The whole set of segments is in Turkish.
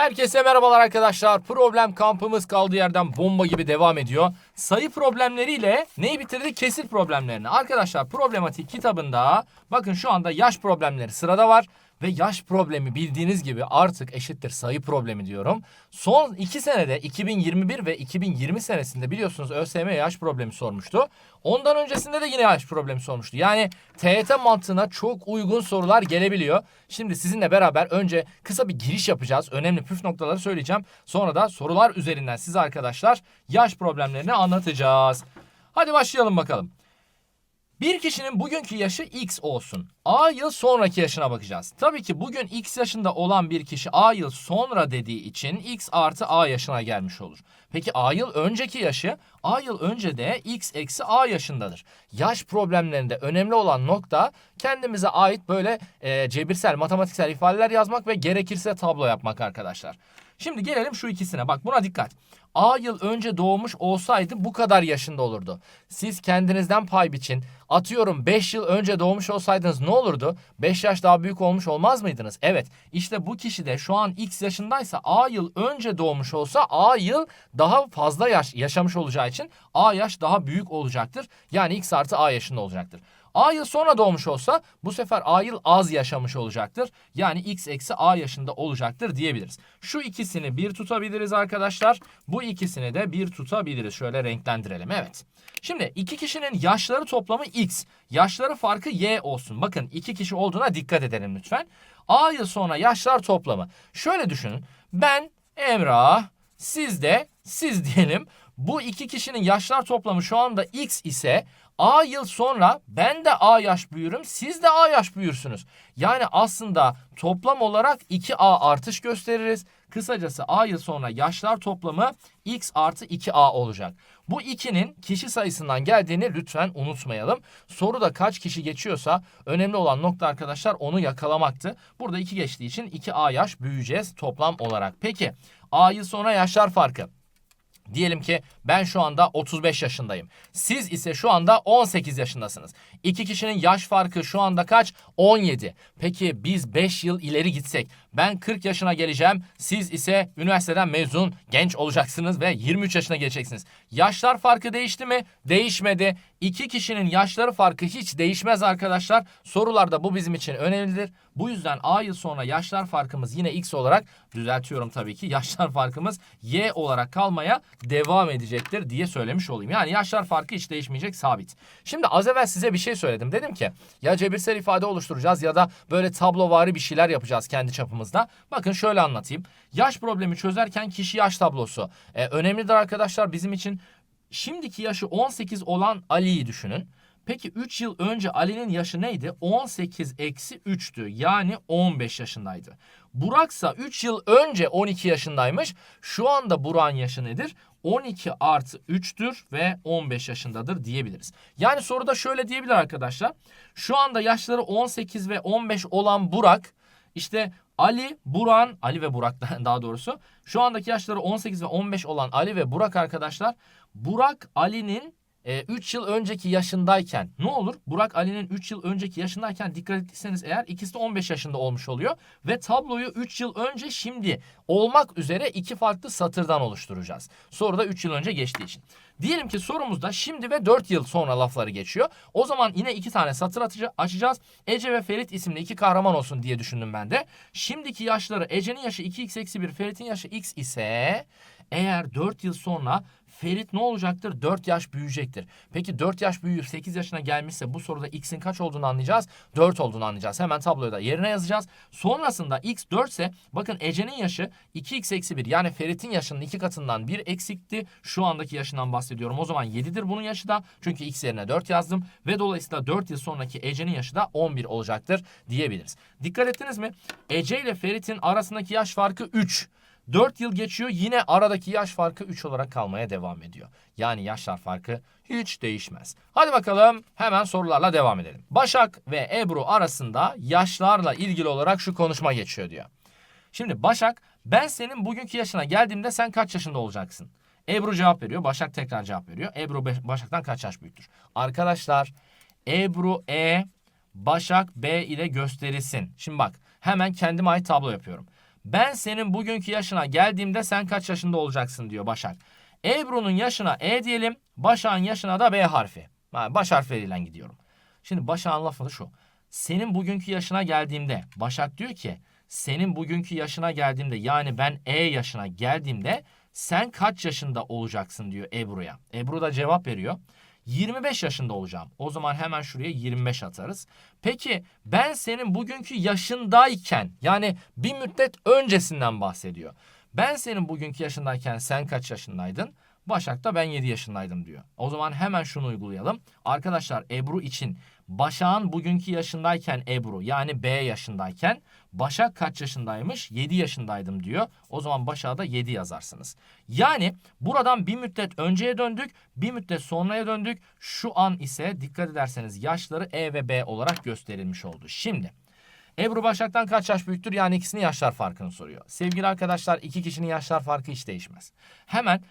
Herkese merhabalar arkadaşlar. Problem kampımız kaldığı yerden bomba gibi devam ediyor. Sayı problemleriyle neyi bitirdik? Kesir problemlerini. Arkadaşlar problematik kitabında bakın şu anda yaş problemleri sırada var. Ve yaş problemi bildiğiniz gibi artık eşittir sayı problemi diyorum. Son iki senede 2021 ve 2020 senesinde biliyorsunuz ÖSYM yaş problemi sormuştu. Ondan öncesinde de yine yaş problemi sormuştu. Yani TYT mantığına çok uygun sorular gelebiliyor. Şimdi sizinle beraber önce kısa bir giriş yapacağız. Önemli püf noktaları söyleyeceğim. Sonra da sorular üzerinden size arkadaşlar yaş problemlerini anlatacağız. Hadi başlayalım bakalım. Bir kişinin bugünkü yaşı X olsun. A yıl sonraki yaşına bakacağız. Tabii ki bugün X yaşında olan bir kişi A yıl sonra dediği için X artı A yaşına gelmiş olur. Peki A yıl önceki yaşı A yıl önce de X eksi A yaşındadır. Yaş problemlerinde önemli olan nokta kendimize ait böyle e, cebirsel, matematiksel ifadeler yazmak ve gerekirse tablo yapmak arkadaşlar. Şimdi gelelim şu ikisine. Bak buna dikkat. A yıl önce doğmuş olsaydı bu kadar yaşında olurdu. Siz kendinizden pay biçin. Atıyorum 5 yıl önce doğmuş olsaydınız ne olurdu? 5 yaş daha büyük olmuş olmaz mıydınız? Evet. İşte bu kişi de şu an X yaşındaysa A yıl önce doğmuş olsa A yıl daha fazla yaş yaşamış olacağı için A yaş daha büyük olacaktır. Yani X artı A yaşında olacaktır. A yıl sonra doğmuş olsa bu sefer A yıl az yaşamış olacaktır. Yani X eksi A yaşında olacaktır diyebiliriz. Şu ikisini bir tutabiliriz arkadaşlar. Bu ikisini de bir tutabiliriz. Şöyle renklendirelim. Evet. Şimdi iki kişinin yaşları toplamı X. Yaşları farkı Y olsun. Bakın iki kişi olduğuna dikkat edelim lütfen. A yıl sonra yaşlar toplamı. Şöyle düşünün. Ben Emrah, siz de siz diyelim. Bu iki kişinin yaşlar toplamı şu anda X ise A yıl sonra ben de A yaş büyürüm, siz de A yaş büyürsünüz. Yani aslında toplam olarak 2A artış gösteririz. Kısacası A yıl sonra yaşlar toplamı X artı 2A olacak. Bu 2'nin kişi sayısından geldiğini lütfen unutmayalım. Soruda kaç kişi geçiyorsa önemli olan nokta arkadaşlar onu yakalamaktı. Burada 2 geçtiği için 2A yaş büyüyeceğiz toplam olarak. Peki A yıl sonra yaşlar farkı. Diyelim ki ben şu anda 35 yaşındayım. Siz ise şu anda 18 yaşındasınız. İki kişinin yaş farkı şu anda kaç? 17. Peki biz 5 yıl ileri gitsek ben 40 yaşına geleceğim. Siz ise üniversiteden mezun genç olacaksınız ve 23 yaşına geleceksiniz. Yaşlar farkı değişti mi? Değişmedi. İki kişinin yaşları farkı hiç değişmez arkadaşlar. Sorularda bu bizim için önemlidir. Bu yüzden A yıl sonra yaşlar farkımız yine X olarak düzeltiyorum tabii ki. Yaşlar farkımız Y olarak kalmaya devam edecektir diye söylemiş olayım. Yani yaşlar farkı hiç değişmeyecek sabit. Şimdi az evvel size bir şey söyledim. Dedim ki ya cebirsel ifade oluşturacağız ya da böyle tablovari bir şeyler yapacağız kendi çapımızda. Bakın şöyle anlatayım. Yaş problemi çözerken kişi yaş tablosu e, önemlidir arkadaşlar bizim için. Şimdiki yaşı 18 olan Ali'yi düşünün. Peki 3 yıl önce Ali'nin yaşı neydi? 18 eksi 3'tü. Yani 15 yaşındaydı. Buraksa 3 yıl önce 12 yaşındaymış. Şu anda Burak'ın yaşı nedir? 12 artı 3'tür ve 15 yaşındadır diyebiliriz. Yani soruda şöyle diyebilir arkadaşlar. Şu anda yaşları 18 ve 15 olan Burak işte Ali, Buran, Ali ve Burak daha doğrusu. Şu andaki yaşları 18 ve 15 olan Ali ve Burak arkadaşlar. Burak Ali'nin 3 yıl önceki yaşındayken ne olur? Burak Ali'nin 3 yıl önceki yaşındayken dikkat ettiyseniz eğer ikisi de 15 yaşında olmuş oluyor. Ve tabloyu 3 yıl önce şimdi olmak üzere iki farklı satırdan oluşturacağız. Soruda 3 yıl önce geçtiği için. Diyelim ki sorumuzda şimdi ve 4 yıl sonra lafları geçiyor. O zaman yine iki tane satır açacağız. Ece ve Ferit isimli iki kahraman olsun diye düşündüm ben de. Şimdiki yaşları Ece'nin yaşı 2x eksi 1, Ferit'in yaşı x ise eğer 4 yıl sonra Ferit ne olacaktır? 4 yaş büyüyecektir. Peki 4 yaş büyüyüp 8 yaşına gelmişse bu soruda x'in kaç olduğunu anlayacağız? 4 olduğunu anlayacağız. Hemen tabloya da yerine yazacağız. Sonrasında x 4 ise bakın Ece'nin yaşı 2x eksi 1 yani Ferit'in yaşının 2 katından 1 eksikti. Şu andaki yaşından bahsediyorum. O zaman 7'dir bunun yaşı da. Çünkü x yerine 4 yazdım. Ve dolayısıyla 4 yıl sonraki Ece'nin yaşı da 11 olacaktır diyebiliriz. Dikkat ettiniz mi? Ece ile Ferit'in arasındaki yaş farkı 3. 4 yıl geçiyor yine aradaki yaş farkı 3 olarak kalmaya devam ediyor. Yani yaşlar farkı hiç değişmez. Hadi bakalım hemen sorularla devam edelim. Başak ve Ebru arasında yaşlarla ilgili olarak şu konuşma geçiyor diyor. Şimdi Başak ben senin bugünkü yaşına geldiğimde sen kaç yaşında olacaksın? Ebru cevap veriyor. Başak tekrar cevap veriyor. Ebru Başak'tan kaç yaş büyüktür? Arkadaşlar Ebru E, Başak B ile gösterilsin. Şimdi bak hemen kendime ait tablo yapıyorum. Ben senin bugünkü yaşına geldiğimde sen kaç yaşında olacaksın diyor Başak. Ebru'nun yaşına E diyelim. Başak'ın yaşına da B harfi. Ha, baş harfleriyle gidiyorum. Şimdi Başak'ın lafı şu. Senin bugünkü yaşına geldiğimde Başak diyor ki senin bugünkü yaşına geldiğimde yani ben E yaşına geldiğimde sen kaç yaşında olacaksın diyor Ebru'ya. Ebru da cevap veriyor. 25 yaşında olacağım. O zaman hemen şuraya 25 atarız. Peki ben senin bugünkü yaşındayken yani bir müddet öncesinden bahsediyor. Ben senin bugünkü yaşındayken sen kaç yaşındaydın? Başak da ben 7 yaşındaydım diyor. O zaman hemen şunu uygulayalım. Arkadaşlar Ebru için Başak'ın bugünkü yaşındayken Ebru yani B yaşındayken Başak kaç yaşındaymış? 7 yaşındaydım diyor. O zaman Başak'a da 7 yazarsınız. Yani buradan bir müddet önceye döndük, bir müddet sonraya döndük. Şu an ise dikkat ederseniz yaşları E ve B olarak gösterilmiş oldu. Şimdi Ebru Başak'tan kaç yaş büyüktür? Yani ikisinin yaşlar farkını soruyor. Sevgili arkadaşlar iki kişinin yaşlar farkı hiç değişmez. Hemen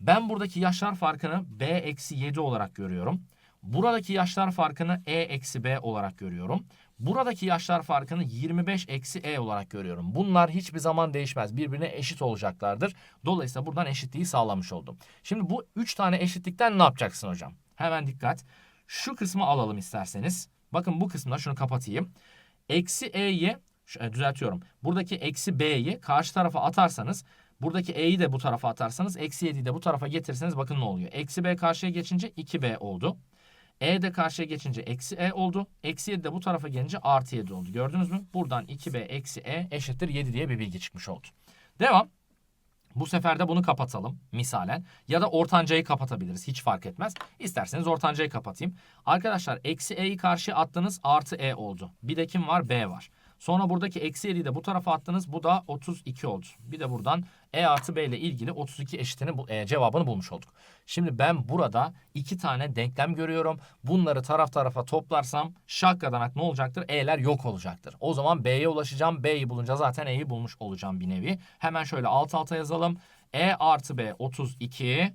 ben buradaki yaşlar farkını B eksi 7 olarak görüyorum. Buradaki yaşlar farkını E eksi B olarak görüyorum. Buradaki yaşlar farkını 25 eksi E olarak görüyorum. Bunlar hiçbir zaman değişmez. Birbirine eşit olacaklardır. Dolayısıyla buradan eşitliği sağlamış oldum. Şimdi bu 3 tane eşitlikten ne yapacaksın hocam? Hemen dikkat. Şu kısmı alalım isterseniz. Bakın bu kısımda şunu kapatayım. Eksi E'yi e, düzeltiyorum. Buradaki eksi B'yi karşı tarafa atarsanız buradaki E'yi de bu tarafa atarsanız eksi 7'yi de bu tarafa getirirseniz bakın ne oluyor. Eksi B karşıya geçince 2B oldu. E de karşıya geçince eksi E oldu. Eksi 7 de bu tarafa gelince artı 7 oldu. Gördünüz mü? Buradan 2B eksi E eşittir 7 diye bir bilgi çıkmış oldu. Devam. Bu sefer de bunu kapatalım misalen. Ya da ortancayı kapatabiliriz. Hiç fark etmez. İsterseniz ortancayı kapatayım. Arkadaşlar eksi e'yi karşıya attınız artı e oldu. Bir de kim var? B var. Sonra buradaki eksi 7'yi de bu tarafa attınız. Bu da 32 oldu. Bir de buradan e artı b ile ilgili 32 eşitini e, cevabını bulmuş olduk. Şimdi ben burada iki tane denklem görüyorum. Bunları taraf tarafa toplarsam şakkadanak ne olacaktır? E'ler yok olacaktır. O zaman B'ye ulaşacağım. B'yi bulunca zaten E'yi bulmuş olacağım bir nevi. Hemen şöyle alt alta yazalım. E artı B 32.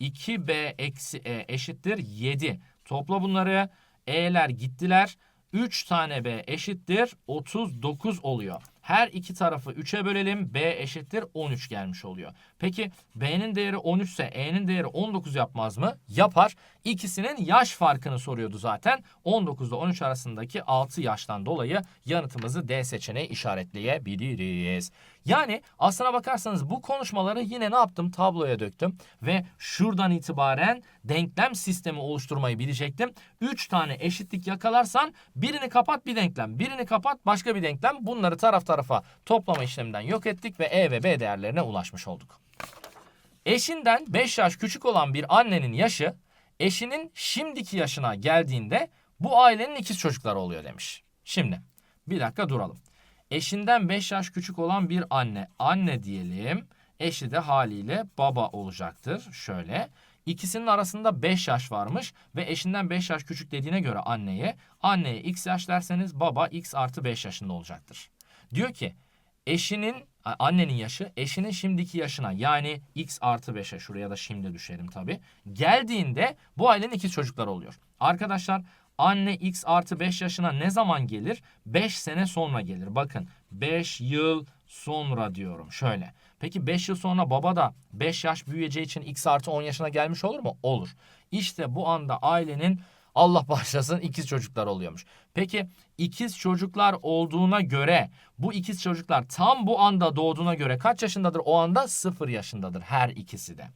2B eksi E eşittir 7. Topla bunları. E'ler gittiler. 3 tane B eşittir 39 oluyor. Her iki tarafı 3'e bölelim. B eşittir 13 gelmiş oluyor. Peki B'nin değeri 13 ise E'nin değeri 19 yapmaz mı? Yapar. İkisinin yaş farkını soruyordu zaten. 19 ile 13 arasındaki 6 yaştan dolayı yanıtımızı D seçeneği işaretleyebiliriz. Yani aslına bakarsanız bu konuşmaları yine ne yaptım? Tabloya döktüm ve şuradan itibaren denklem sistemi oluşturmayı bilecektim. 3 tane eşitlik yakalarsan birini kapat bir denklem, birini kapat başka bir denklem. Bunları taraf tarafa toplama işleminden yok ettik ve E ve B değerlerine ulaşmış olduk. Eşinden 5 yaş küçük olan bir annenin yaşı eşinin şimdiki yaşına geldiğinde bu ailenin ikiz çocukları oluyor demiş. Şimdi bir dakika duralım. Eşinden 5 yaş küçük olan bir anne. Anne diyelim. Eşi de haliyle baba olacaktır. Şöyle. İkisinin arasında 5 yaş varmış ve eşinden 5 yaş küçük dediğine göre anneye, anneye x yaş derseniz baba x artı 5 yaşında olacaktır. Diyor ki eşinin annenin yaşı eşinin şimdiki yaşına yani x artı 5'e şuraya da şimdi düşelim tabi. Geldiğinde bu ailenin ikiz çocukları oluyor. Arkadaşlar anne x artı 5 yaşına ne zaman gelir? 5 sene sonra gelir. Bakın 5 yıl sonra diyorum şöyle. Peki 5 yıl sonra baba da 5 yaş büyüyeceği için x artı 10 yaşına gelmiş olur mu? Olur. İşte bu anda ailenin Allah bağışlasın ikiz çocuklar oluyormuş. Peki ikiz çocuklar olduğuna göre bu ikiz çocuklar tam bu anda doğduğuna göre kaç yaşındadır? O anda 0 yaşındadır her ikisi de.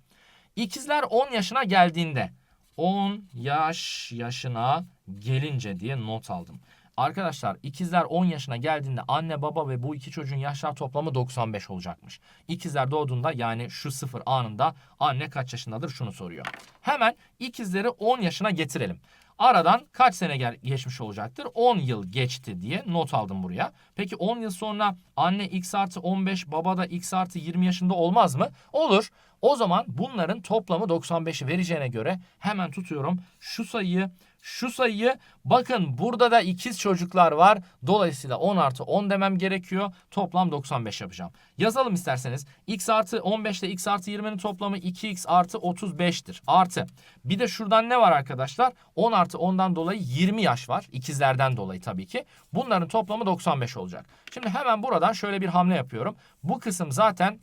İkizler 10 yaşına geldiğinde 10 yaş yaşına gelince diye not aldım. Arkadaşlar ikizler 10 yaşına geldiğinde anne baba ve bu iki çocuğun yaşlar toplamı 95 olacakmış. İkizler doğduğunda yani şu sıfır anında anne kaç yaşındadır şunu soruyor. Hemen ikizleri 10 yaşına getirelim. Aradan kaç sene gel- geçmiş olacaktır? 10 yıl geçti diye not aldım buraya. Peki 10 yıl sonra anne x artı 15 baba da x artı 20 yaşında olmaz mı? Olur. O zaman bunların toplamı 95'i vereceğine göre hemen tutuyorum şu sayıyı şu sayıyı bakın burada da ikiz çocuklar var. Dolayısıyla 10 artı 10 demem gerekiyor. Toplam 95 yapacağım. Yazalım isterseniz. x artı 15 ile x artı 20'nin toplamı 2x artı 35'tir. Artı. Bir de şuradan ne var arkadaşlar? 10 artı 10'dan dolayı 20 yaş var. İkizlerden dolayı tabii ki. Bunların toplamı 95 olacak. Şimdi hemen buradan şöyle bir hamle yapıyorum. Bu kısım zaten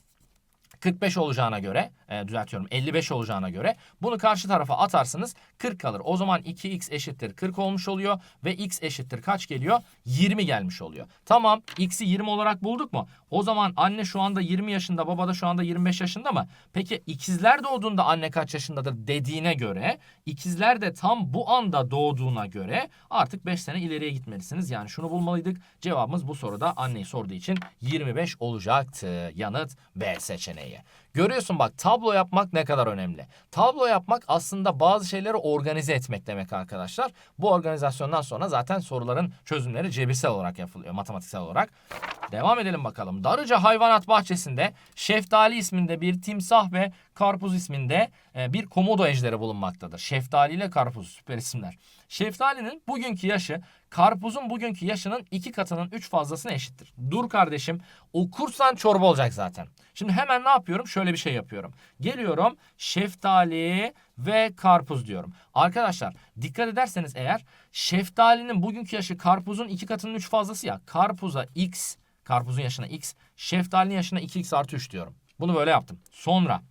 45 olacağına göre e, düzeltiyorum 55 olacağına göre bunu karşı tarafa atarsınız 40 kalır. O zaman 2x eşittir 40 olmuş oluyor ve x eşittir kaç geliyor? 20 gelmiş oluyor. Tamam x'i 20 olarak bulduk mu? O zaman anne şu anda 20 yaşında baba da şu anda 25 yaşında mı? Peki ikizler doğduğunda anne kaç yaşındadır dediğine göre ikizler de tam bu anda doğduğuna göre artık 5 sene ileriye gitmelisiniz. Yani şunu bulmalıydık. Cevabımız bu soruda anneyi sorduğu için 25 olacaktı. Yanıt B seçeneği. Görüyorsun bak tablo yapmak ne kadar önemli. Tablo yapmak aslında bazı şeyleri organize etmek demek arkadaşlar. Bu organizasyondan sonra zaten soruların çözümleri cebirsel olarak yapılıyor, matematiksel olarak. Devam edelim bakalım. Darıca Hayvanat Bahçesi'nde Şeftali isminde bir timsah ve Karpuz isminde e, bir komodo ejderi bulunmaktadır. Şeftali ile Karpuz süper isimler. Şeftalinin bugünkü yaşı karpuzun bugünkü yaşının iki katının üç fazlasına eşittir. Dur kardeşim okursan çorba olacak zaten. Şimdi hemen ne yapıyorum? Şöyle bir şey yapıyorum. Geliyorum şeftali ve karpuz diyorum. Arkadaşlar dikkat ederseniz eğer şeftalinin bugünkü yaşı karpuzun iki katının üç fazlası ya. Karpuza x, karpuzun yaşına x, şeftalinin yaşına 2x artı 3 diyorum. Bunu böyle yaptım. Sonra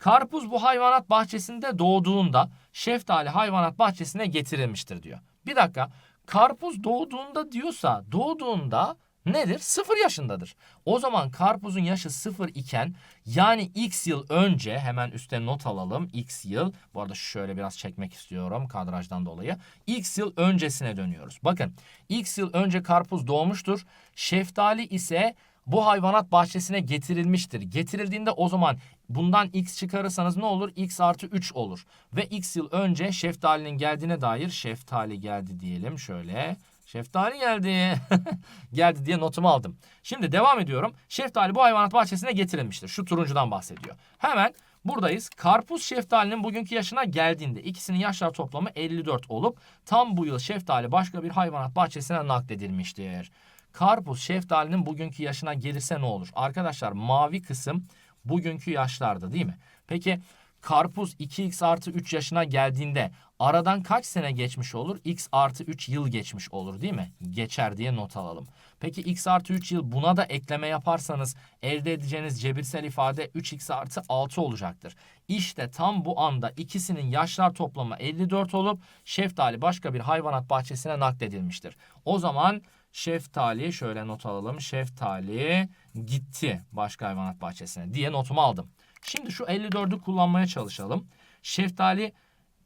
Karpuz bu hayvanat bahçesinde doğduğunda şeftali hayvanat bahçesine getirilmiştir diyor. Bir dakika. Karpuz doğduğunda diyorsa doğduğunda nedir? Sıfır yaşındadır. O zaman karpuzun yaşı sıfır iken yani x yıl önce hemen üstte not alalım. X yıl bu arada şöyle biraz çekmek istiyorum kadrajdan dolayı. X yıl öncesine dönüyoruz. Bakın x yıl önce karpuz doğmuştur. Şeftali ise bu hayvanat bahçesine getirilmiştir. Getirildiğinde o zaman bundan x çıkarırsanız ne olur? x artı 3 olur. Ve x yıl önce şeftalinin geldiğine dair şeftali geldi diyelim şöyle. Şeftali geldi. geldi diye notumu aldım. Şimdi devam ediyorum. Şeftali bu hayvanat bahçesine getirilmiştir. Şu turuncudan bahsediyor. Hemen buradayız. Karpuz şeftalinin bugünkü yaşına geldiğinde ikisinin yaşlar toplamı 54 olup tam bu yıl şeftali başka bir hayvanat bahçesine nakledilmiştir. Karpuz şeftalinin bugünkü yaşına gelirse ne olur? Arkadaşlar mavi kısım bugünkü yaşlarda değil mi? Peki karpuz 2x artı 3 yaşına geldiğinde aradan kaç sene geçmiş olur? x artı 3 yıl geçmiş olur değil mi? Geçer diye not alalım. Peki x artı 3 yıl buna da ekleme yaparsanız elde edeceğiniz cebirsel ifade 3x artı 6 olacaktır. İşte tam bu anda ikisinin yaşlar toplamı 54 olup şeftali başka bir hayvanat bahçesine nakledilmiştir. O zaman şeftali şöyle not alalım. Şeftali gitti başka hayvanat bahçesine diye notumu aldım. Şimdi şu 54'ü kullanmaya çalışalım. Şeftali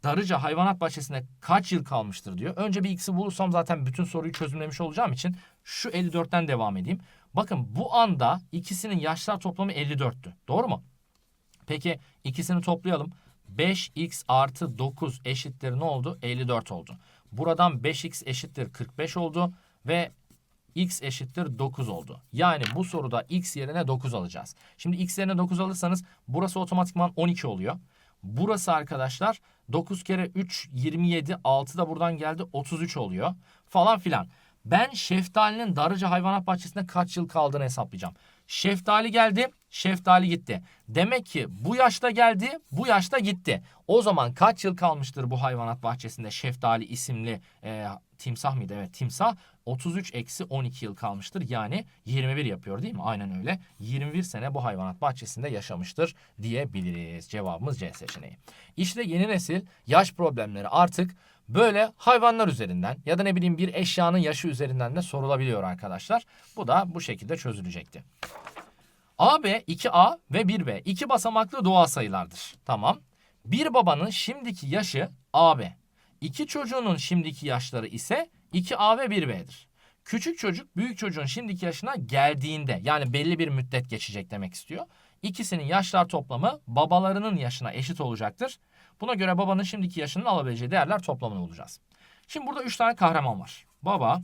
Darıca hayvanat bahçesinde kaç yıl kalmıştır diyor. Önce bir x'i bulursam zaten bütün soruyu çözümlemiş olacağım için şu 54'ten devam edeyim. Bakın bu anda ikisinin yaşlar toplamı 54'tü. Doğru mu? Peki ikisini toplayalım. 5x artı 9 eşittir ne oldu? 54 oldu. Buradan 5x eşittir 45 oldu ve x eşittir 9 oldu. Yani bu soruda x yerine 9 alacağız. Şimdi x yerine 9 alırsanız burası otomatikman 12 oluyor. Burası arkadaşlar 9 kere 3 27 6 da buradan geldi 33 oluyor falan filan. Ben şeftalinin Darıca Hayvanat Bahçesi'nde kaç yıl kaldığını hesaplayacağım. Şeftali geldi, şeftali gitti. Demek ki bu yaşta geldi, bu yaşta gitti. O zaman kaç yıl kalmıştır bu hayvanat bahçesinde şeftali isimli e, timsah mıydı? Evet timsah 33 eksi 12 yıl kalmıştır. Yani 21 yapıyor değil mi? Aynen öyle. 21 sene bu hayvanat bahçesinde yaşamıştır diyebiliriz. Cevabımız C seçeneği. İşte yeni nesil yaş problemleri artık böyle hayvanlar üzerinden ya da ne bileyim bir eşyanın yaşı üzerinden de sorulabiliyor arkadaşlar. Bu da bu şekilde çözülecekti. AB 2A ve 1B iki basamaklı doğal sayılardır. Tamam. Bir babanın şimdiki yaşı AB. İki çocuğunun şimdiki yaşları ise 2A ve 1B'dir. Küçük çocuk büyük çocuğun şimdiki yaşına geldiğinde yani belli bir müddet geçecek demek istiyor. İkisinin yaşlar toplamı babalarının yaşına eşit olacaktır. Buna göre babanın şimdiki yaşının alabileceği değerler toplamını bulacağız. Şimdi burada 3 tane kahraman var. Baba,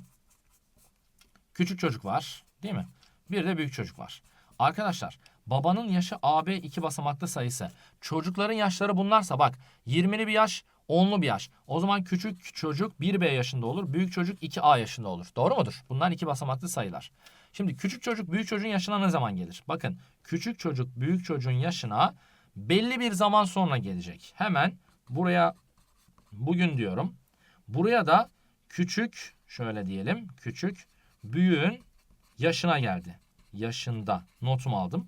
küçük çocuk var değil mi? Bir de büyük çocuk var. Arkadaşlar Babanın yaşı AB iki basamaklı sayısı. Çocukların yaşları bunlarsa bak 20'li bir yaş 10'lu bir yaş. O zaman küçük çocuk 1B yaşında olur. Büyük çocuk 2A yaşında olur. Doğru mudur? Bunlar iki basamaklı sayılar. Şimdi küçük çocuk büyük çocuğun yaşına ne zaman gelir? Bakın küçük çocuk büyük çocuğun yaşına belli bir zaman sonra gelecek. Hemen buraya bugün diyorum. Buraya da küçük şöyle diyelim. Küçük büyüğün yaşına geldi. Yaşında notumu aldım.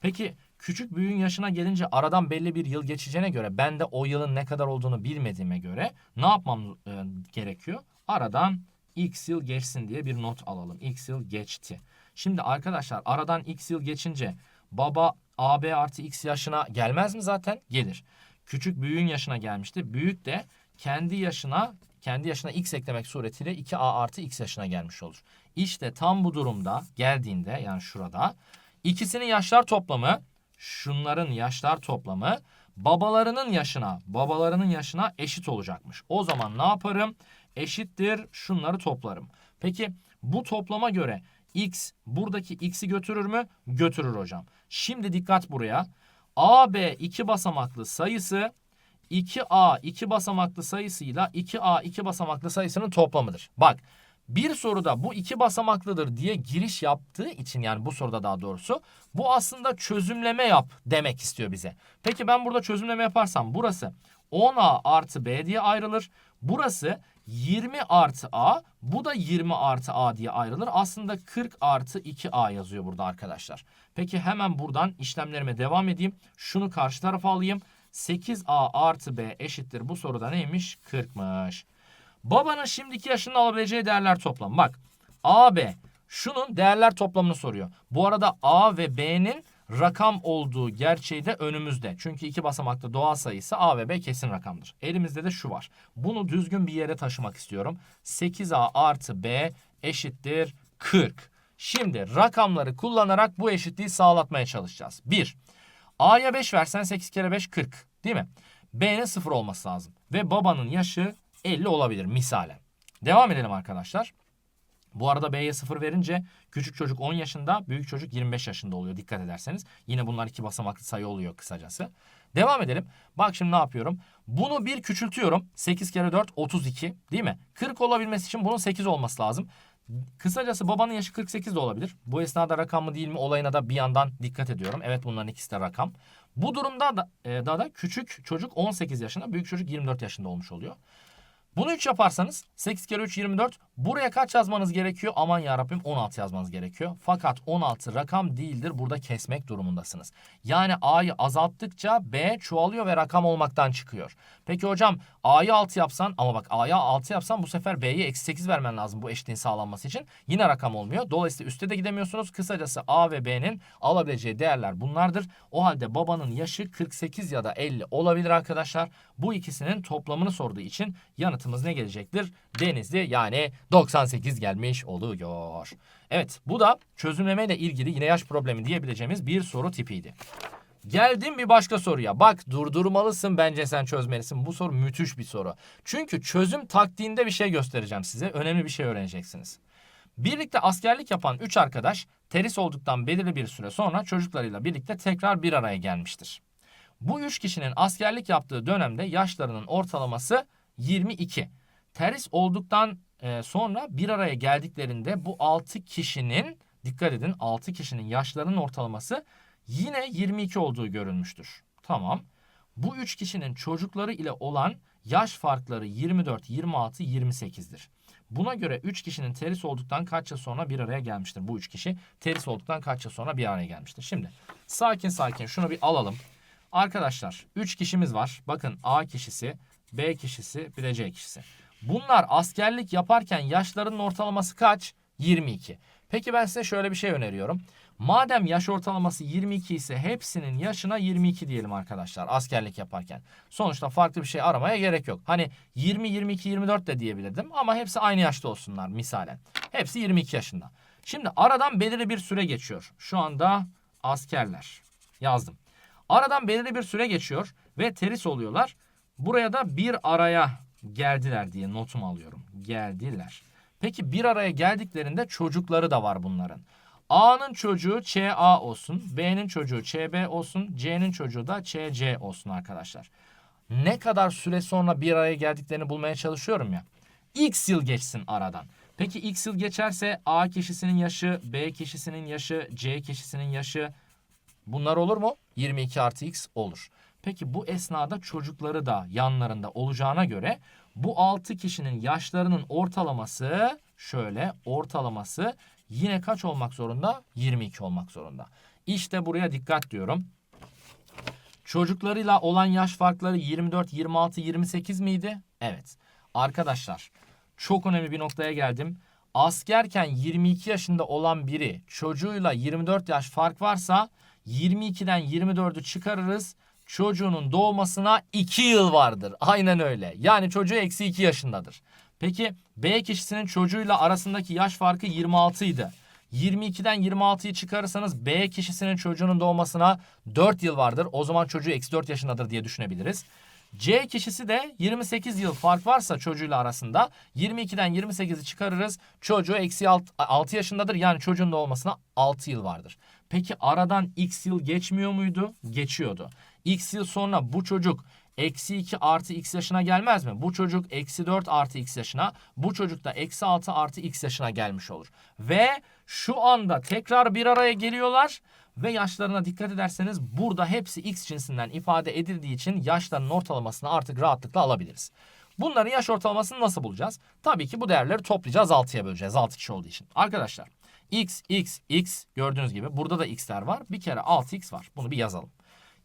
Peki küçük büyüğün yaşına gelince aradan belli bir yıl geçeceğine göre ben de o yılın ne kadar olduğunu bilmediğime göre ne yapmam e, gerekiyor? Aradan x yıl geçsin diye bir not alalım. X yıl geçti. Şimdi arkadaşlar aradan x yıl geçince baba AB artı x yaşına gelmez mi zaten? Gelir. Küçük büyüğün yaşına gelmişti. Büyük de kendi yaşına kendi yaşına x eklemek suretiyle 2a artı x yaşına gelmiş olur. İşte tam bu durumda geldiğinde yani şurada ikisinin yaşlar toplamı şunların yaşlar toplamı babalarının yaşına babalarının yaşına eşit olacakmış. O zaman ne yaparım? Eşittir şunları toplarım. Peki bu toplama göre x buradaki x'i götürür mü? Götürür hocam. Şimdi dikkat buraya. AB iki basamaklı sayısı 2A iki basamaklı sayısıyla 2A iki basamaklı sayısının toplamıdır. Bak bir soruda bu iki basamaklıdır diye giriş yaptığı için yani bu soruda daha doğrusu bu aslında çözümleme yap demek istiyor bize. Peki ben burada çözümleme yaparsam burası 10A artı B diye ayrılır. Burası 20 artı A bu da 20 artı A diye ayrılır. Aslında 40 artı 2A yazıyor burada arkadaşlar. Peki hemen buradan işlemlerime devam edeyim. Şunu karşı tarafa alayım. 8A artı B eşittir. Bu soruda neymiş? 40'mış. Babanın şimdiki yaşında alabileceği değerler toplamı. Bak AB şunun değerler toplamını soruyor. Bu arada A ve B'nin rakam olduğu gerçeği de önümüzde. Çünkü iki basamaklı doğal sayısı A ve B kesin rakamdır. Elimizde de şu var. Bunu düzgün bir yere taşımak istiyorum. 8A artı B eşittir 40. Şimdi rakamları kullanarak bu eşitliği sağlatmaya çalışacağız. 1. A'ya 5 versen 8 kere 5 40 değil mi? B'nin 0 olması lazım. Ve babanın yaşı 50 olabilir misalen. Devam edelim arkadaşlar. Bu arada B'ye 0 verince küçük çocuk 10 yaşında, büyük çocuk 25 yaşında oluyor dikkat ederseniz. Yine bunlar iki basamaklı sayı oluyor kısacası. Devam edelim. Bak şimdi ne yapıyorum? Bunu bir küçültüyorum. 8 kere 4 32 değil mi? 40 olabilmesi için bunun 8 olması lazım. Kısacası babanın yaşı 48 de olabilir. Bu esnada rakam mı değil mi olayına da bir yandan dikkat ediyorum. Evet bunların ikisi de rakam. Bu durumda da, e, daha da küçük çocuk 18 yaşında, büyük çocuk 24 yaşında olmuş oluyor. Bunu 3 yaparsanız 8 kere 3 24. Buraya kaç yazmanız gerekiyor? Aman ya Rabbim 16 yazmanız gerekiyor. Fakat 16 rakam değildir. Burada kesmek durumundasınız. Yani A'yı azalttıkça B çoğalıyor ve rakam olmaktan çıkıyor. Peki hocam A'yı 6 yapsan ama bak A'ya 6 yapsan bu sefer B'ye eksi 8 vermen lazım bu eşitliğin sağlanması için. Yine rakam olmuyor. Dolayısıyla üste de gidemiyorsunuz. Kısacası A ve B'nin alabileceği değerler bunlardır. O halde babanın yaşı 48 ya da 50 olabilir arkadaşlar. Bu ikisinin toplamını sorduğu için yanıtımız ne gelecektir? Denizli yani 98 gelmiş oluyor. Evet bu da çözümleme ile ilgili yine yaş problemi diyebileceğimiz bir soru tipiydi. Geldim bir başka soruya. Bak durdurmalısın bence sen çözmelisin. Bu soru müthiş bir soru. Çünkü çözüm taktiğinde bir şey göstereceğim size. Önemli bir şey öğreneceksiniz. Birlikte askerlik yapan 3 arkadaş teris olduktan belirli bir süre sonra çocuklarıyla birlikte tekrar bir araya gelmiştir. Bu 3 kişinin askerlik yaptığı dönemde yaşlarının ortalaması 22. Teris olduktan e, sonra bir araya geldiklerinde bu 6 kişinin dikkat edin 6 kişinin yaşlarının ortalaması yine 22 olduğu görülmüştür. Tamam. Bu 3 kişinin çocukları ile olan yaş farkları 24, 26, 28'dir. Buna göre 3 kişinin teris olduktan kaç yıl sonra bir araya gelmiştir? Bu 3 kişi teris olduktan kaç yıl sonra bir araya gelmiştir? Şimdi sakin sakin şunu bir alalım. Arkadaşlar 3 kişimiz var. Bakın A kişisi, B kişisi, bir de C kişisi. Bunlar askerlik yaparken yaşlarının ortalaması kaç? 22. Peki ben size şöyle bir şey öneriyorum. Madem yaş ortalaması 22 ise hepsinin yaşına 22 diyelim arkadaşlar askerlik yaparken. Sonuçta farklı bir şey aramaya gerek yok. Hani 20, 22, 24 de diyebilirdim ama hepsi aynı yaşta olsunlar misalen. Hepsi 22 yaşında. Şimdi aradan belirli bir süre geçiyor. Şu anda askerler yazdım. Aradan belirli bir süre geçiyor ve teris oluyorlar. Buraya da bir araya geldiler diye notumu alıyorum. Geldiler. Peki bir araya geldiklerinde çocukları da var bunların. A'nın çocuğu ÇA olsun, B'nin çocuğu ÇB olsun, C'nin çocuğu da ÇC olsun arkadaşlar. Ne kadar süre sonra bir araya geldiklerini bulmaya çalışıyorum ya. X yıl geçsin aradan. Peki X yıl geçerse A kişisinin yaşı, B kişisinin yaşı, C kişisinin yaşı bunlar olur mu? 22 artı X olur. Peki bu esnada çocukları da yanlarında olacağına göre bu 6 kişinin yaşlarının ortalaması şöyle ortalaması yine kaç olmak zorunda? 22 olmak zorunda. İşte buraya dikkat diyorum. Çocuklarıyla olan yaş farkları 24, 26, 28 miydi? Evet. Arkadaşlar çok önemli bir noktaya geldim. Askerken 22 yaşında olan biri çocuğuyla 24 yaş fark varsa 22'den 24'ü çıkarırız. Çocuğunun doğmasına 2 yıl vardır. Aynen öyle. Yani çocuğu eksi 2 yaşındadır. Peki B kişisinin çocuğuyla arasındaki yaş farkı 26 idi. 22'den 26'yı çıkarırsanız B kişisinin çocuğunun doğmasına 4 yıl vardır. O zaman çocuğu eksi 4 yaşındadır diye düşünebiliriz. C kişisi de 28 yıl fark varsa çocuğuyla arasında 22'den 28'i çıkarırız. Çocuğu eksi 6 yaşındadır. Yani çocuğun doğmasına 6 yıl vardır. Peki aradan x yıl geçmiyor muydu? Geçiyordu. X yıl sonra bu çocuk eksi 2 artı x yaşına gelmez mi? Bu çocuk eksi 4 artı x yaşına, bu çocuk da eksi 6 artı x yaşına gelmiş olur. Ve şu anda tekrar bir araya geliyorlar ve yaşlarına dikkat ederseniz burada hepsi x cinsinden ifade edildiği için yaşlarının ortalamasını artık rahatlıkla alabiliriz. Bunların yaş ortalamasını nasıl bulacağız? Tabii ki bu değerleri toplayacağız 6'ya böleceğiz 6 kişi olduğu için. Arkadaşlar x, x, x gördüğünüz gibi burada da x'ler var. Bir kere 6x var. Bunu bir yazalım.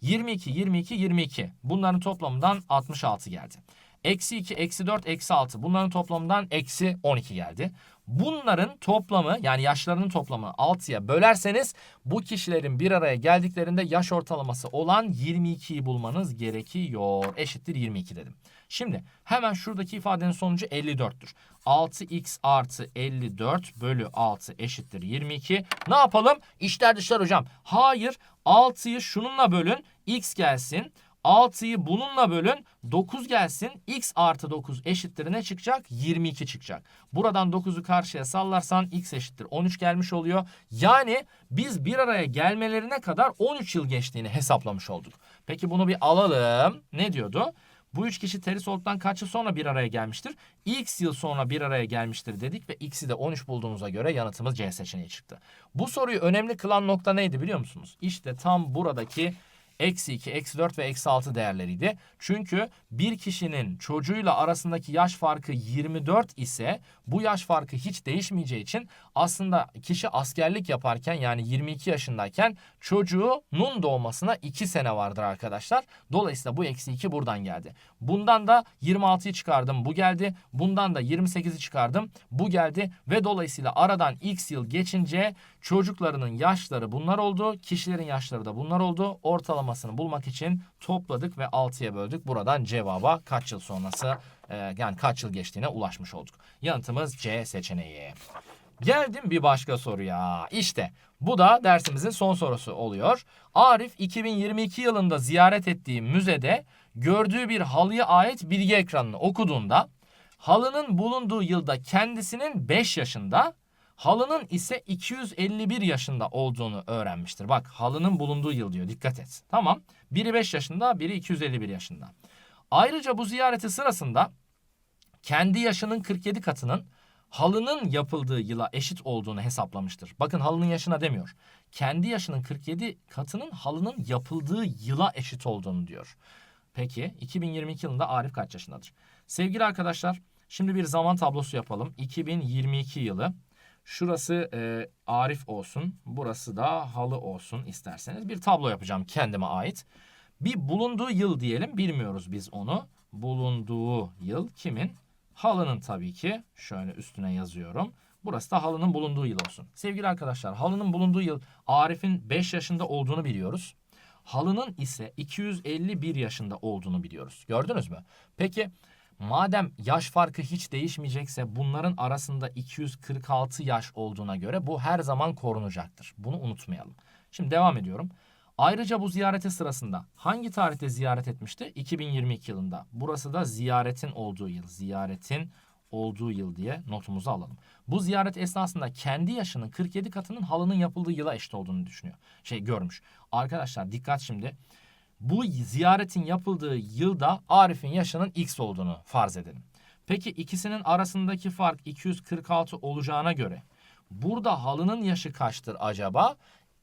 22, 22, 22. Bunların toplamından 66 geldi. Eksi 2, eksi 4, eksi 6. Bunların toplamından eksi 12 geldi. Bunların toplamı yani yaşlarının toplamı 6'ya bölerseniz bu kişilerin bir araya geldiklerinde yaş ortalaması olan 22'yi bulmanız gerekiyor. Eşittir 22 dedim. Şimdi hemen şuradaki ifadenin sonucu 54'tür. 6x artı 54 bölü 6 eşittir 22. Ne yapalım? İşler dışlar hocam. Hayır 6'yı şununla bölün x gelsin. 6'yı bununla bölün 9 gelsin. X artı 9 eşittir ne çıkacak? 22 çıkacak. Buradan 9'u karşıya sallarsan x eşittir 13 gelmiş oluyor. Yani biz bir araya gelmelerine kadar 13 yıl geçtiğini hesaplamış olduk. Peki bunu bir alalım. Ne diyordu? Bu üç kişi teri soğuktan kaç yıl sonra bir araya gelmiştir? X yıl sonra bir araya gelmiştir dedik ve x'i de 13 bulduğumuza göre yanıtımız C seçeneği çıktı. Bu soruyu önemli kılan nokta neydi biliyor musunuz? İşte tam buradaki eksi 2, eksi 4 ve eksi 6 değerleriydi. Çünkü bir kişinin çocuğuyla arasındaki yaş farkı 24 ise bu yaş farkı hiç değişmeyeceği için aslında kişi askerlik yaparken yani 22 yaşındayken çocuğunun doğmasına 2 sene vardır arkadaşlar. Dolayısıyla bu eksi 2 buradan geldi. Bundan da 26'yı çıkardım bu geldi. Bundan da 28'i çıkardım bu geldi. Ve dolayısıyla aradan x yıl geçince çocuklarının yaşları bunlar oldu. Kişilerin yaşları da bunlar oldu. Ortalamasını bulmak için topladık ve 6'ya böldük. Buradan cevaba kaç yıl sonrası e, yani kaç yıl geçtiğine ulaşmış olduk. Yanıtımız C seçeneği. Geldim bir başka soruya. İşte bu da dersimizin son sorusu oluyor. Arif 2022 yılında ziyaret ettiği müzede gördüğü bir halıya ait bilgi ekranını okuduğunda halının bulunduğu yılda kendisinin 5 yaşında halının ise 251 yaşında olduğunu öğrenmiştir. Bak halının bulunduğu yıl diyor dikkat et. Tamam biri 5 yaşında biri 251 yaşında. Ayrıca bu ziyareti sırasında kendi yaşının 47 katının halının yapıldığı yıla eşit olduğunu hesaplamıştır. Bakın halının yaşına demiyor. Kendi yaşının 47 katının halının yapıldığı yıla eşit olduğunu diyor. Peki 2022 yılında Arif kaç yaşındadır? Sevgili arkadaşlar şimdi bir zaman tablosu yapalım. 2022 yılı. Şurası e, Arif olsun. Burası da halı olsun isterseniz. Bir tablo yapacağım kendime ait. Bir bulunduğu yıl diyelim. Bilmiyoruz biz onu. Bulunduğu yıl kimin? Halının tabii ki. Şöyle üstüne yazıyorum. Burası da halının bulunduğu yıl olsun. Sevgili arkadaşlar halının bulunduğu yıl Arif'in 5 yaşında olduğunu biliyoruz. Halının ise 251 yaşında olduğunu biliyoruz. Gördünüz mü? Peki madem yaş farkı hiç değişmeyecekse bunların arasında 246 yaş olduğuna göre bu her zaman korunacaktır. Bunu unutmayalım. Şimdi devam ediyorum. Ayrıca bu ziyareti sırasında hangi tarihte ziyaret etmişti? 2022 yılında. Burası da ziyaretin olduğu yıl. Ziyaretin olduğu yıl diye notumuzu alalım. Bu ziyaret esnasında kendi yaşının 47 katının halının yapıldığı yıla eşit olduğunu düşünüyor. Şey görmüş. Arkadaşlar dikkat şimdi. Bu ziyaretin yapıldığı yılda Arif'in yaşının x olduğunu farz edelim. Peki ikisinin arasındaki fark 246 olacağına göre burada halının yaşı kaçtır acaba?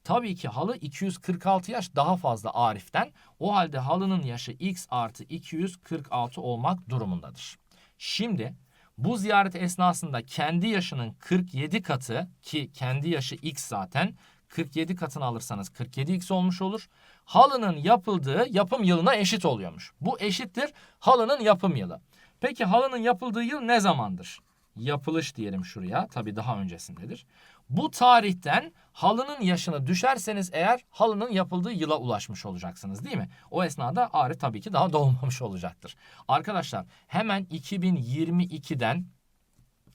Tabii ki halı 246 yaş daha fazla Arif'ten. O halde halının yaşı x artı 246 olmak durumundadır. Şimdi bu ziyaret esnasında kendi yaşının 47 katı ki kendi yaşı x zaten 47 katını alırsanız 47x olmuş olur. Halının yapıldığı yapım yılına eşit oluyormuş. Bu eşittir halının yapım yılı. Peki halının yapıldığı yıl ne zamandır? Yapılış diyelim şuraya. Tabii daha öncesindedir. Bu tarihten halının yaşını düşerseniz eğer halının yapıldığı yıla ulaşmış olacaksınız değil mi? O esnada Arif tabii ki daha doğmamış olacaktır. Arkadaşlar hemen 2022'den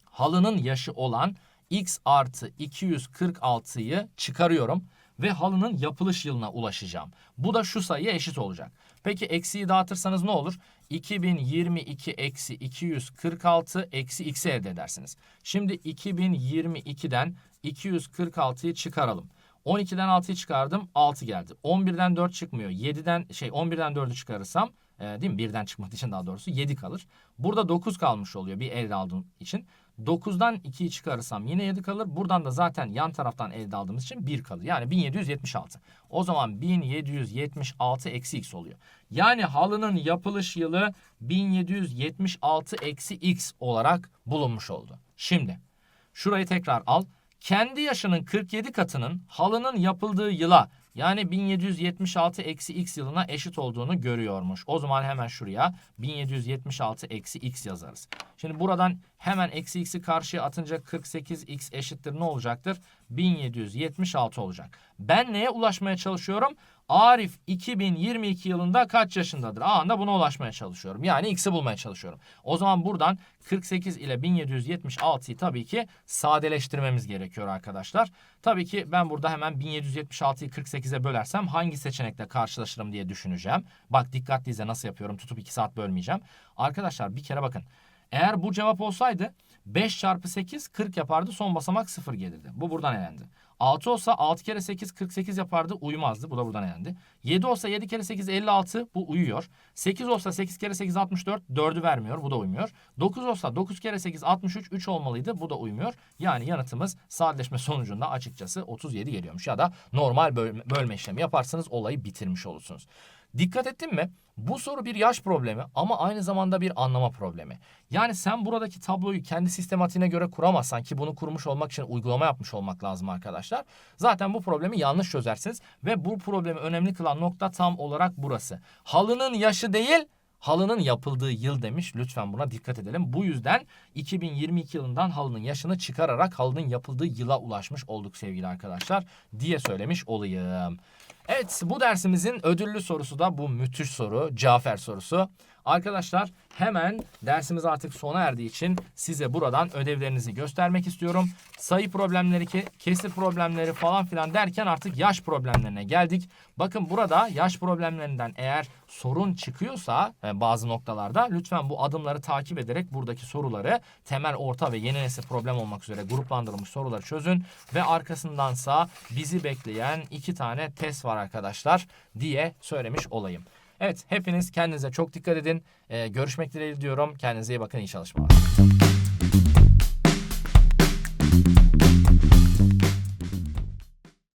halının yaşı olan x artı 246'yı çıkarıyorum ve halının yapılış yılına ulaşacağım. Bu da şu sayıya eşit olacak. Peki eksiği dağıtırsanız ne olur? 2022 eksi 246 eksi x'i elde edersiniz. Şimdi 2022'den 246'yı çıkaralım. 12'den 6'yı çıkardım 6 geldi. 11'den 4 çıkmıyor. 7'den şey 11'den 4'ü çıkarırsam e, değil mi? Birden çıkmadığı için daha doğrusu 7 kalır. Burada 9 kalmış oluyor bir elde aldığım için. 9'dan 2'yi çıkarırsam yine 7 kalır. Buradan da zaten yan taraftan elde aldığımız için 1 kalır. Yani 1776. O zaman 1776 eksi x oluyor. Yani halının yapılış yılı 1776 eksi x olarak bulunmuş oldu. Şimdi şurayı tekrar al. Kendi yaşının 47 katının halının yapıldığı yıla yani 1776 eksi x yılına eşit olduğunu görüyormuş. O zaman hemen şuraya 1776 eksi x yazarız. Şimdi buradan hemen eksi x'i karşıya atınca 48x eşittir ne olacaktır? 1776 olacak. Ben neye ulaşmaya çalışıyorum? Arif 2022 yılında kaç yaşındadır? Anında buna ulaşmaya çalışıyorum. Yani x'i bulmaya çalışıyorum. O zaman buradan 48 ile 1776'yı tabii ki sadeleştirmemiz gerekiyor arkadaşlar. Tabii ki ben burada hemen 1776'yı 48'e bölersem hangi seçenekle karşılaşırım diye düşüneceğim. Bak dikkatli izle nasıl yapıyorum. Tutup 2 saat bölmeyeceğim. Arkadaşlar bir kere bakın. Eğer bu cevap olsaydı 5 çarpı 8 40 yapardı. Son basamak 0 gelirdi. Bu buradan elendi. 6 olsa 6 kere 8 48 yapardı uymazdı. Bu da buradan elendi. 7 olsa 7 kere 8 56 bu uyuyor. 8 olsa 8 kere 8 64 4'ü vermiyor. Bu da uymuyor. 9 olsa 9 kere 8 63 3 olmalıydı. Bu da uymuyor. Yani yanıtımız sadeleşme sonucunda açıkçası 37 geliyormuş. Ya da normal bölme, bölme işlemi yaparsanız olayı bitirmiş olursunuz. Dikkat ettin mi? Bu soru bir yaş problemi ama aynı zamanda bir anlama problemi. Yani sen buradaki tabloyu kendi sistematiğine göre kuramazsan ki bunu kurmuş olmak için uygulama yapmış olmak lazım arkadaşlar. Zaten bu problemi yanlış çözersiniz ve bu problemi önemli kılan nokta tam olarak burası. Halının yaşı değil halının yapıldığı yıl demiş. Lütfen buna dikkat edelim. Bu yüzden 2022 yılından halının yaşını çıkararak halının yapıldığı yıla ulaşmış olduk sevgili arkadaşlar diye söylemiş olayım. Evet bu dersimizin ödüllü sorusu da bu müthiş soru Cafer sorusu. Arkadaşlar hemen dersimiz artık sona erdiği için size buradan ödevlerinizi göstermek istiyorum. Sayı problemleri, kesir problemleri falan filan derken artık yaş problemlerine geldik. Bakın burada yaş problemlerinden eğer sorun çıkıyorsa e, bazı noktalarda lütfen bu adımları takip ederek buradaki soruları temel, orta ve yeni nesil problem olmak üzere gruplandırılmış soruları çözün. Ve arkasındansa bizi bekleyen iki tane test var arkadaşlar diye söylemiş olayım. Evet hepiniz kendinize çok dikkat edin. Ee, görüşmek dileğiyle diyorum. Kendinize iyi bakın. İyi çalışmalar.